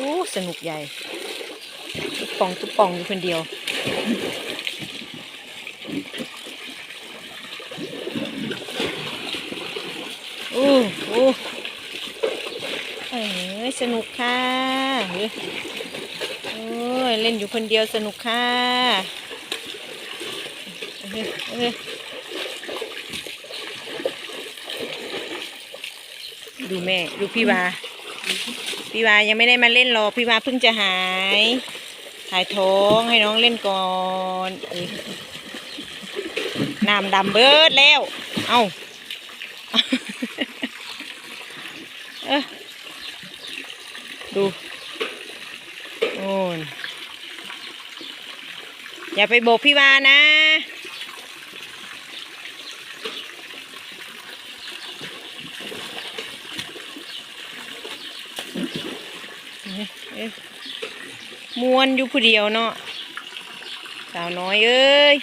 โอ้สนุกใหญ่ตุ๊บป่องตุ๊บป่องอยู่คนเดียวโอ้โอ้เอ้ยสนุกค่ะเฮ้ยโอ้ยเล่นอยู่คนเดียวสนุกค่ะเอ้ยเอ้ยดูแม่ ดูพี่วา พี่วายังไม่ได้มาเล่นหรอกพี่วาเพิ่งจะหายหายท้องให้น้องเล่นก่อนอน้ำดำเบิดแล้ว เอาเออดูโอ้ยอย่าไปโบกพี่วานะ เอ้ยเอ้ย มวนอยู่ผู้เดียวเนาะสาวน้อยเอ้ย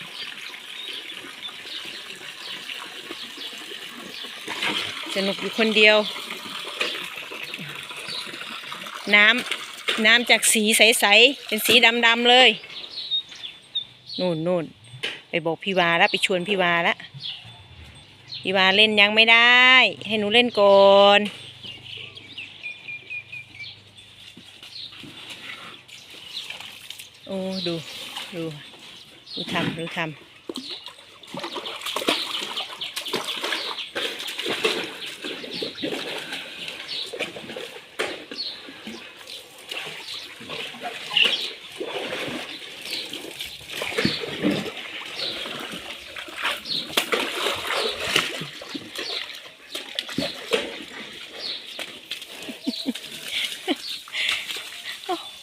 สนุกอยู่คนเดียว น้ำน้ำจากสีใสๆเป็นสีดำๆเลยนู่นนู่นไปบอกพี่วาแล้วไปชวนพี่วาแล้วพี่วาเล่นยังไม่ได้ ให้หนูเล่นก่อน โอ้ดู ดูดูทำดูทำ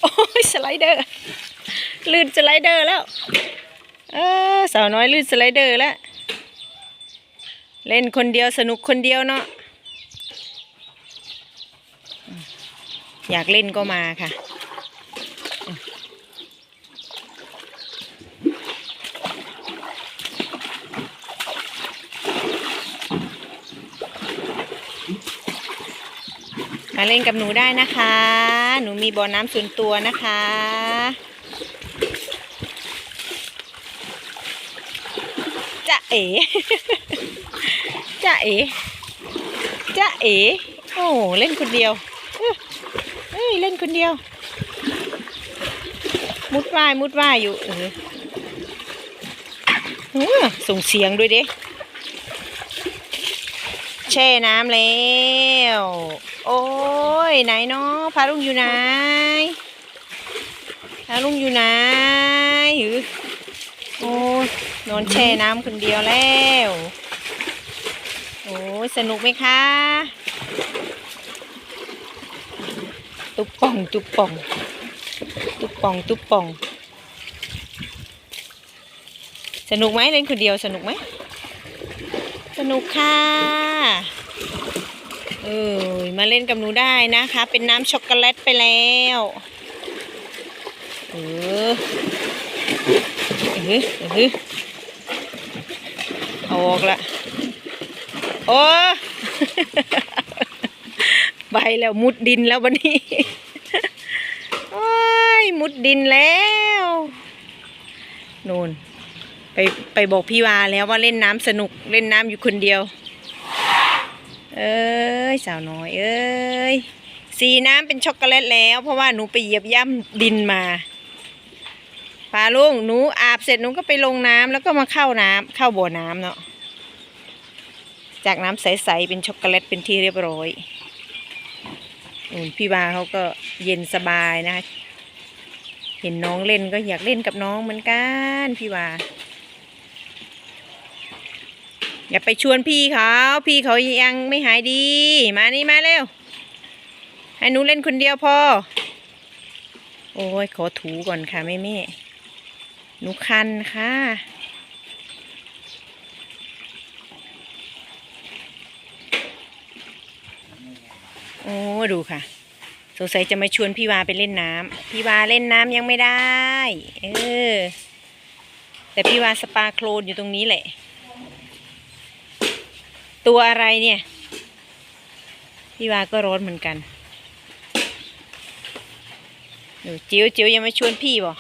โอ้ยสไลเดอร์ ลื่นสไลเดอร์แล้ว เออสาวน้อยลื่นสไลเดอร์แล้ว เล่นคนเดียวสนุกคนเดียวเนาะ อยากเล่นก็มาค่ะมมาเล่นกับหนูได้นะคะ หนูมีบ่อน้ำส่วนตัวนะคะ จะ เอ๋จะเอ๋จะเอ๋โอ้เล่นคนเดียวเอ้ยเล่นคนเดียว มุดว่ายมุดว่ายอยู่เออเออส่งเสียงด้วยเด้แช่น้ำแล้ว โอ้ยไหนเนาะพาลุงอยู่ไหนพาลุงอยู่ไหนหือ โอ้ยนอนแช่น้ำคนเดียวแล้ว โอ้ยสนุกไหมคะ ตุ๊บป่อง ตุ๊บป่อง ตุ๊บป่อง ตุ๊บป่อง สนุกไหมเล่นคนเดียวสนุกไหม สนุกค่ะ เออมาเล่นกับหนูได้นะคะ เป็นน้ำช็อกโกแลตไปแล้ว เออ เออเออเอาออกละโอ้ไปแล้วมุดดินแล้ววันนี้โอ้ยมุดดินแล้วนู่นไปไปบอกพี่วาแล้วว่าเล่นน้ำสนุกเล่นน้ำอยู่คนเดียว เอ้ยสาวน้อย เอ้ยสีน้ำเป็นช็อกโกแลตแล้ว เพราะว่าหนูไปเหยียบย่ำดินมา พาลุงหนูอาบเสร็จหนูก็ไปลงน้ำแล้วก็มาเข้าน้ำเข้าบ่อน้ำเนาะจากน้ำใสๆเป็นช็อกโกแลตเป็นที่เรียบร้อยอพี่วาเขาก็เย็นสบายนะคะเห็นน้องเล่นก็อยากเล่นกับน้องเหมือนกันพี่วาอย่าไปชวนพี่เขาพี่เขายังไม่หายดี มานี่มาเร็วให้หนูเล่นคนเดียวพอโอ้ยขอถูก่อนค่ะแม่แม่ หนูคันค่ะ โอ้ดูค่ะ สงสัยจะมาชวนพี่วาไปเล่นน้ำพี่วาเล่นน้ำยังไม่ได้ เออ แต่พี่วาสปาโคลนอยู่ตรงนี้แหละ ตัวอะไรเนี่ย พี่วาก็ร้อนเหมือนกันหนูจิ๋วจิ๋วยังไม่ชวนพี่บ่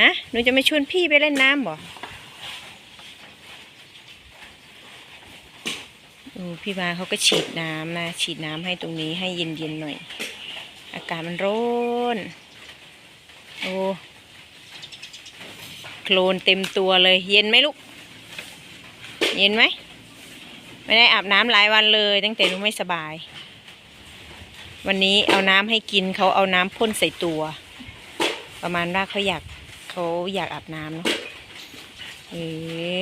ฮะหนูจะไม่ชวนพี่ไปเล่นน้ำบ่อือพี่วาเขาก็ฉีดน้ำนะ ฉีดน้ำให้ตรงนี้ให้เย็นๆหน่อย อากาศมันร้อนโอ้โคลนเต็มตัวเลย เย็นไหมลูก เย็นไหม ไม่ได้อาบน้ำหลายวันเลย ตั้งแต่หนูไม่สบาย วันนี้เอาน้ำให้กินเขาเอาน้ำพ่นใส่ตัว ประมาณว่าเขาอยาก เขาอยากอาบน้ำเนาะเอ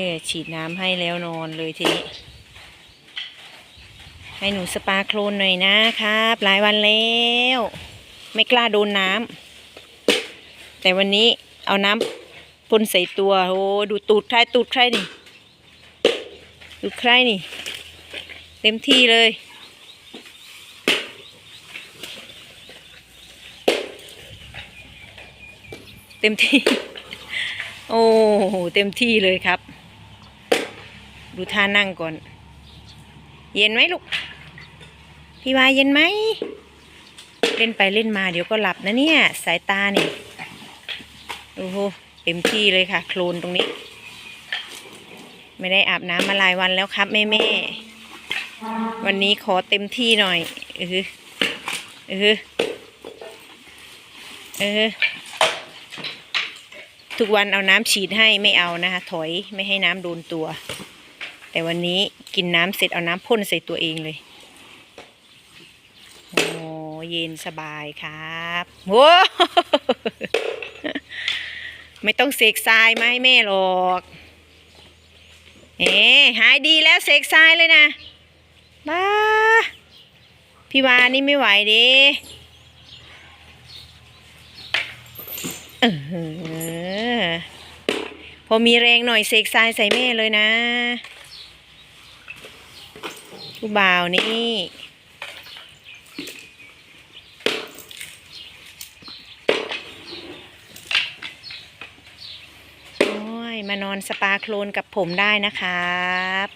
อฉีดน้ำให้แล้วนอนเลยทีนี้ ให้หนูสปาโคลนหน่อยนะครับ หลายวันแล้ว ไม่กล้าโดนน้ำแต่วันนี้เอาน้ำพ่นใส่ตัวโอ้ดูตูดใครตูดใครนี่ตูดใครนี่ เต็มที่เลย เต็มที่ โอ้โหเต็มที่เลยครับ ดูท่านั่งก่อน เย็นไหมลูก พี่วายเย็นไหม เล่นไปเล่นมาเดี๋ยวก็หลับนะเนี่ย สายตาเนี่ยโอ้โหเต็มที่เลยค่ะ โคลนตรงนี้ ไม่ได้อาบน้ำมาหลายวันแล้วครับแม่แม่วันนี้ขอเต็มที่หน่อย เออเออเออ ทุกวันเอาน้ำฉีดให้ไม่เอานะคะ ถอยไม่ให้น้ำโดนตัว แต่วันนี้กินน้ำเสร็จเอาน้ำพ่นใส่ตัวเองเลยโอ้เย็นสบายครับโว้ไม่ต้องเสกทรายมาให้แม่หรอกเอ๋หายดีแล้วเสกทรายเลยนะบ้าพี่วานี่ไม่ไหวดิ เออพอมีแรงหน่อยเสกทรายใส่แม่เลยนะผู้บ่าวนี่โอ้ยมานอนสปาโคลนกับผมได้นะครับ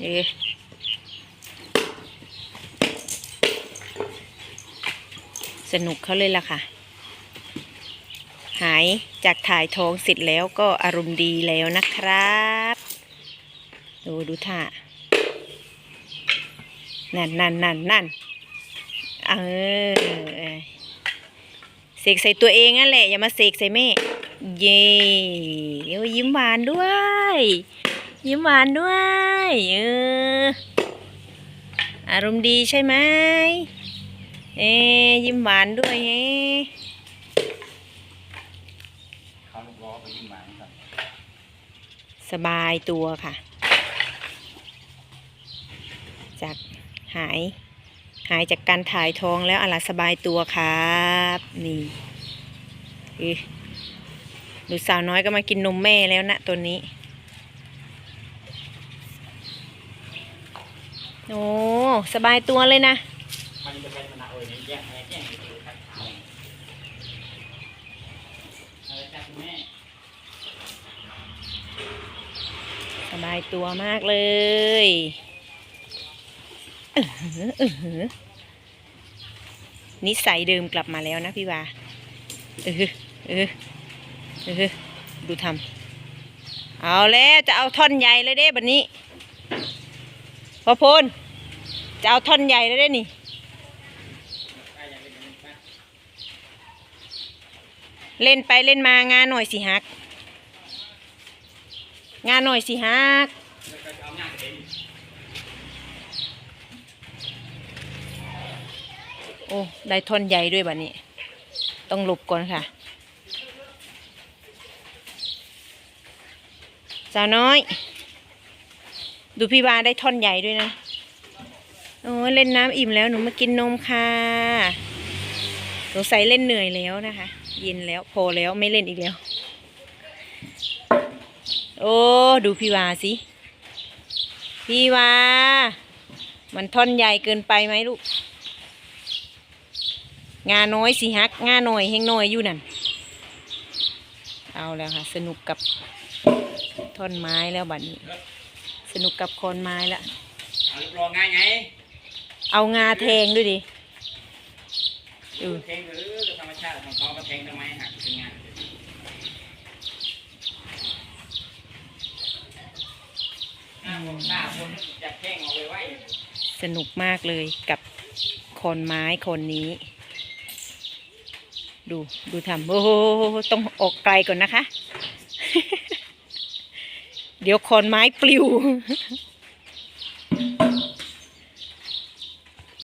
เอ๊ สนุกเขาเลยล่ะค่ะ หายจากถ่ายท้องเสร็จแล้วก็อารมณ์ดีแล้วนะครับ ดูดูท่า นั่นนั่นนั่นนั่นเออเสกใส่ตัวเองนั่นแหละ อย่ามาเสกใส่แม่ เย่ยยิ้มหวานด้วย ยิ้มหวานด้วย เอออารมณ์ดีใช่ไหม เอ๊ะยิ้มหวานด้วยเฮ้เขาลูกล้อไปยิ่งหมาครับสบายตัวค่ะ จากหาย หายจากการถ่ายท้องแล้วอะไรสบายตัวครับ นี่เอ๊ะดูสาวน้อยก็มากินนมแม่แล้วนะตัวนี้ โอ้ สบายตัวเลยนะ มันจะเป็นมันเอาไว้แยแยกแยกอยู่ทักทายอะไรจ้าคุณแม่สบายตัวมากเลยอื้อหืออื้อนิสัยเดิมกลับมาแล้วนะพี่วาเออเออเออดูทำเอาแล้วจะเอาท่อนใหญ่เลยเด้บันนี้พอพลจะเอาท่อนใหญ่เลยเด้นี่ เล่นไปเล่นมางานหน่อยสิฮัก งานหน่อยสิฮัก โอ้ ได้ท่อนใหญ่ด้วยบัดนี้ ต้องหลบก่อนค่ะ สาวน้อย ดูพี่วาได้ท่อนใหญ่ด้วยนะ โอ้เล่นน้ำอิ่มแล้วหนูมากินนมค่ะ สงสัยเล่นเหนื่อยแล้วนะคะ เย็นแล้วพอแล้วไม่เล่นอีกแล้ว โอ้ดูพี่วาสิ พี่วา มันท่อนใหญ่เกินไปไหมลูก งาน้อยสิฮัก งาหน่อยเฮงน้อยอยู่นั่น เอาแล้วค่ะ สนุกกับท่อนไม้แล้วบัดนี้ สนุกกับโคนไม้แล้วเอาลูกล้อง่ายไงเอางาแทงด้วยดิดูแทงหรือธรรม ชาติของเขาก็แทงทำไมหักเป็นงานหน้าผมหน้าคนจะแข้งเอาไว้สนุกมากเลยกับคนไม้คนนี้ ดูดูทำโอ้โต้องออกไกลก่อนนะคะ เดี๋ยวคนไม้ปลิว